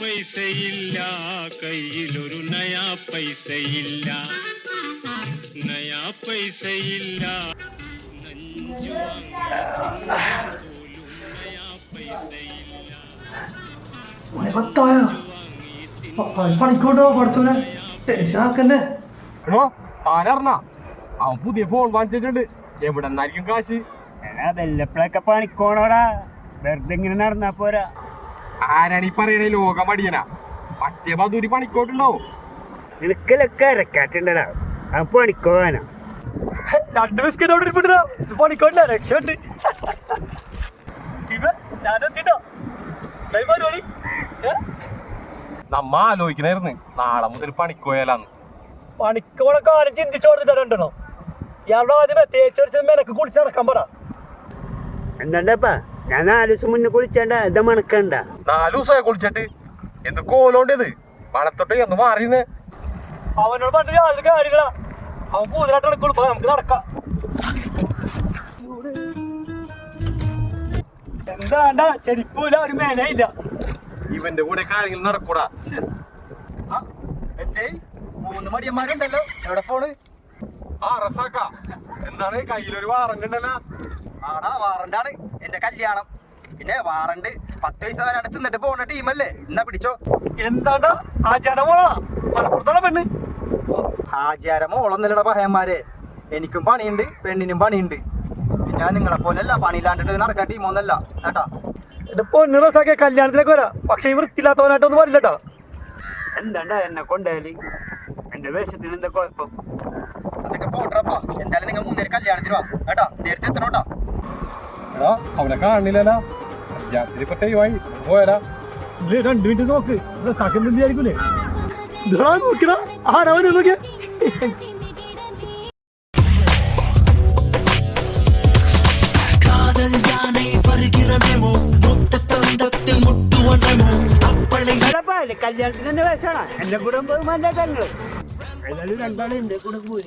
പൈസയില്ല കയ്യിലൊരു നയാ പൈസയില്ല. നയാ പൈസയില്ല. പത്തായോ അവൻ പണിക്കോട്ടോ പഠിച്ചോനെ ടെൻഷൻ ആക്കല്ലേ? അവൻ പുതിയ ഫോൺ വാങ്ങിച്ചിട്ടുണ്ട്. എവിടെ നിന്നായിരിക്കും കാശ് അതല്ലപ്പോഴൊക്കെ പണിക്കോണോടാ. വെറുതെ ഇങ്ങനെ നടന്നാ പോരാ. ആരാണ് ഈ പറയണേ? ലോകം അടിയന. മറ്റേ പതൂരി പണിക്കോട്ടുണ്ടോ? നിനക്കലൊക്കെ ഇറക്കാട്ടുണ്ടടാ അപ്പൊ പണിക്കോവാനാ രണ്ട് ബിസ്ക്കറ്റ് അവിടെ ഇരിപ്പുണ്ടാ പണിക്കോട്ടില്ല രക്ഷയുണ്ട്. ഇവ ഞാനെത്തിട്ടോ? പരിപാടി? നമ്മ ആലോചിക്കണായിരുന്നു. നാളെ മുതൽ പണിക്കോയാലാന്ന് പണിക്കോളൊക്കെ ആരും ചിന്തിച്ചു കൊടുത്തിട്ടുണ്ടോ ഇയാളുടെ ആദ്യം തേച്ചു മെനക്ക് കുളിച്ച് നടക്കാൻ പറ. എന്താണ്ടപ്പാ? ഞാൻ നാല് ദിവസം മുന്നേ കുളിച്ചണ്ട എന്താ മണക്കണ്ട നാല് ദിവസമായി കുളിച്ചിട്ട്. എന്ത് കോലോണ്ടത്? മണത്തൊട്ട് എന്ന് മാറിയെന്ന് അവനോട് പറഞ്ഞ യാതൊരു കാര്യങ്ങളാ അവൻ കൂടുതലായിട്ട് നടക്കുള്ളൂ നമുക്ക് നടക്കാം. എന്താണ്ടാ ചെരിപ്പൂല ഒരു മേനയില്ല ഇവന്റെ കൂടെ കാര്യങ്ങൾ നടക്കൂടാ. മൂന്ന് മടിയന്മാരുണ്ടല്ലോ. എവിടെ പോണ്? ആ റസാക്ക. എന്താണ്? കയ്യിലൊരു വാറണ്ട് ഉണ്ടല്ലോ. ആടാ വാറണ്ടാണ് എന്റെ കല്യാണം. പിന്നെ വാറണ്ട് പത്ത് പൈസ അടുത്ത് തിന്നിട്ട് പോണ ടീമല്ലേ എന്നാ പിടിച്ചോ? എന്താണ്ടാ ആ ജനമോളാ മലപ്പുറത്തോളം പെണ്ണ് ആചാരം ഓളൊന്നുമില്ലട പഹയന്മാരെ. എനിക്കും പണിയുണ്ട് പെണ്ണിനും പണിയുണ്ട്. ഞാൻ നിങ്ങളെ പോലെയല്ല പണിയില്ലാണ്ടിട്ട് നടക്കാൻ ടീമൊന്നല്ല കേട്ടാ? ഇതിപ്പോ നിറസാക്കിയ കല്യാണത്തിലേക്ക് വരാം. പക്ഷെ ഈ വൃത്തിയില്ലാത്തവനായിട്ടൊന്നും പറയില്ലട്ടാ എന്താണ്ടാ എന്നെ കൊണ്ടുപോയാൽ എന്റെ വേഷത്തിന് എന്താ കുഴപ്പം? അതൊക്കെ പോട്ടറപ്പാ എന്തായാലും നിങ്ങൾ മൂന്നേര് കല്യാണത്തിന് വാ. കേട്ടാ? നേരത്തെ എത്തണോട്ടാ. എടാ അവനെ കാണില്ലല്ല. രാത്രി പറ്റേയുമായി പോയാലാ ഇല്ലേ രണ്ട് മിനിറ്റ് നോക്ക്. സഖ്യം ആയിരിക്കൂലേ നോക്കിടാ. ആരവനെ നോക്കിയാ? കല്യാണത്തിന് എന്നെ വേഷമാണ് എന്റെ കൂടെ മാറ്റാട്ടങ്ങൾ ഏതായാലും രണ്ടാളും എന്റെ കൂടെ പോയി